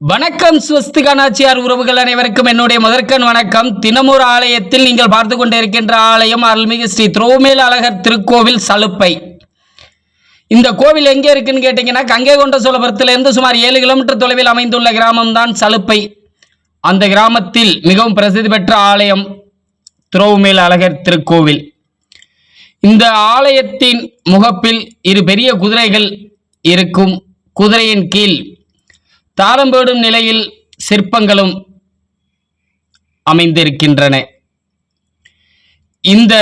வணக்கம் ஸ்வஸ்திகா நாச்சியார் உறவுகள் அனைவருக்கும் என்னுடைய முதற்கண் வணக்கம். தினமூர் ஆலயத்தில் நீங்கள் பார்த்து கொண்டிருக்கின்ற ஆலயம் அருள்மிகு ஸ்ரீ திரோமேல் அழகர் திருக்கோவில் சலுப்பை. இந்த கோவில் எங்கே இருக்குன்னு கேட்டிங்கன்னா கங்கை கொண்ட சோழபுரத்திலிருந்து சுமார் ஏழு கிலோமீட்டர் தொலைவில் அமைந்துள்ள கிராமம்தான் சலுப்பை. அந்த கிராமத்தில் மிகவும் பிரசித்தி பெற்ற ஆலயம் திரோமேல் அழகர் திருக்கோவில். இந்த ஆலயத்தின் முகப்பில் இரு பெரிய குதிரைகள் இருக்கும். குதிரையின் கீழ் தாளம்போடும் நிலையில் சிற்பங்களும் அமைந்திருக்கின்றன. இந்த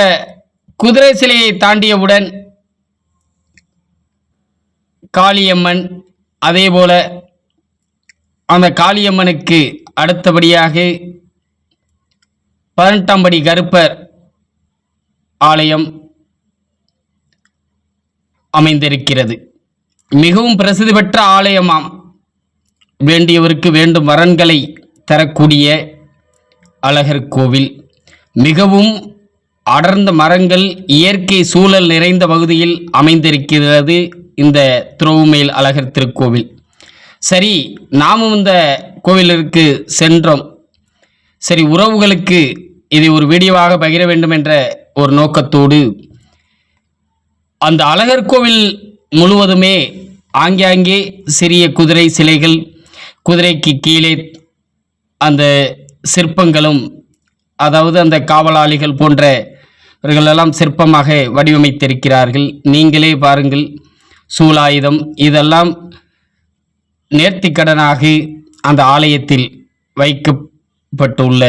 குதிரை சிலையை தாண்டியவுடன் காளியம்மன் அதேபோல அந்த காளியம்மனுக்கு அடுத்தபடியாக பதினெட்டாம் படி கருப்பர் ஆலயம் அமைந்திருக்கிறது. மிகவும் பிரசித்தி பெற்ற ஆலயமாம். வேண்டியவருக்கு வேண்டும் வரன்களை தரக்கூடிய அழகர் கோவில். மிகவும் அடர்ந்த மரங்கள் இயற்கை சூழல் நிறைந்த பகுதியில் அமைந்திருக்கிறது இந்த துறவுமேல் அழகர் திருக்கோவில். சரி நாமும் இந்த கோவிலிற்கு சென்றோம். சரி உறவுகளுக்கு இதை ஒரு வீடியோவாக பகிர வேண்டும் என்ற ஒரு நோக்கத்தோடு அந்த அழகர் கோவில் முழுவதுமே ஆங்காங்கே சிறிய குதிரை சிலைகள் குதிரைக்கு கீழே அந்த சிற்பங்களும் அதாவது அந்த காவலாளிகள் போன்றவர்களெல்லாம் சிற்பமாக வடிவமைத்திருக்கிறார்கள். நீங்களே பாருங்கள் சூலாயுதம் இதெல்லாம் நேர்த்திக்கடனாக அந்த ஆலயத்தில் வைக்கப்பட்டுள்ள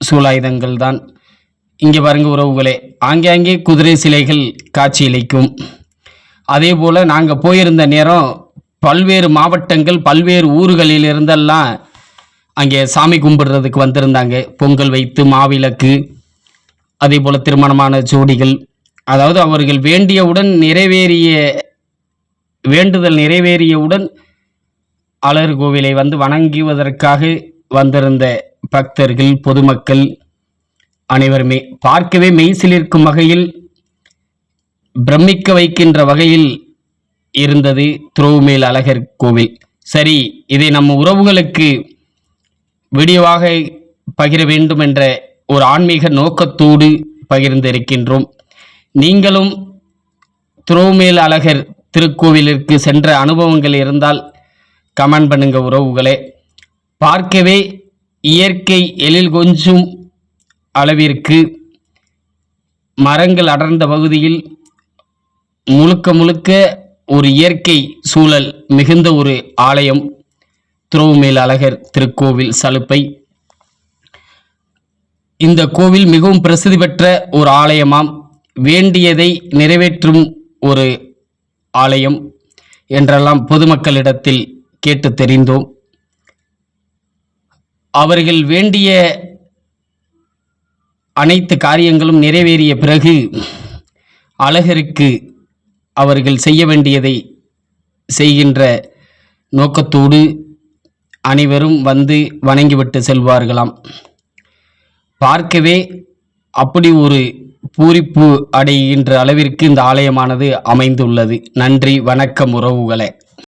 சூலாயுதங்கள் தான் இங்கே பாருங்க உறவுகளே ஆங்காங்கே குதிரை சிலைகள் காட்சியளிக்கும். அதே போல் நாங்கள் போயிருந்த நேரம் பல்வேறு மாவட்டங்கள் பல்வேறு ஊர்களில் இருந்தெல்லாம் அங்கே சாமி கும்பிடுறதுக்கு வந்திருந்தாங்க. பொங்கல் வைத்து மாவிளக்கு அதே போல் திருமணமான ஜோடிகள். அதாவது அவர்கள் வேண்டியவுடன் நிறைவேறிய வேண்டுதல் நிறைவேறியவுடன் அலர் கோவிலை வந்து வணங்குவதற்காக வந்திருந்த பக்தர்கள் பொதுமக்கள் அனைவருமே. பார்க்கவே மெய்சிலிருக்கும் வகையில் பிரமிக்க வைக்கின்ற வகையில் இருந்தது துரோவுமேல் அழகர் கோவில். சரி இதை நம்ம உறவுகளுக்கு வீடியோவாக பகிர வேண்டும் என்ற ஒரு ஆன்மீக நோக்கத்தோடு பகிர்ந்திருக்கின்றோம். நீங்களும் துரோவுமேல் அழகர் திருக்கோவிலிற்கு சென்ற அனுபவங்கள் இருந்தால் கமெண்ட் பண்ணுங்க உறவுகளே. பார்க்கவே இயற்கை எழில் கொஞ்சும் அளவிற்கு மரங்கள் அடர்ந்த பகுதியில் முழுக்க முழுக்க ஒரு இயற்கை சூழல் மிகுந்த ஒரு ஆலயம். துறவுமேல் அழகர் திருக்கோவில் சலுப்பை. இந்த கோவில் மிகவும் பிரசித்தி பெற்ற ஒரு ஆலயமாம். வேண்டியதை நிறைவேற்றும் ஒரு ஆலயம் என்றெல்லாம் பொதுமக்களிடத்தில் கேட்டு தெரிந்தோம். அவர்கள் வேண்டிய அனைத்து காரியங்களும் நிறைவேறிய பிறகு அழகருக்கு அவர்கள் செய்ய வேண்டியதை செய்கின்ற நோக்கத்தோடு அனைவரும் வந்து வணங்கிவிட்டு செல்வார்களாம். பார்க்கவே அப்படி ஒரு பூரிப்பு அடைகின்ற அளவிற்கு இந்த ஆலயமானது அமைந்துள்ளது. நன்றி வணக்கம் உறவுகளே.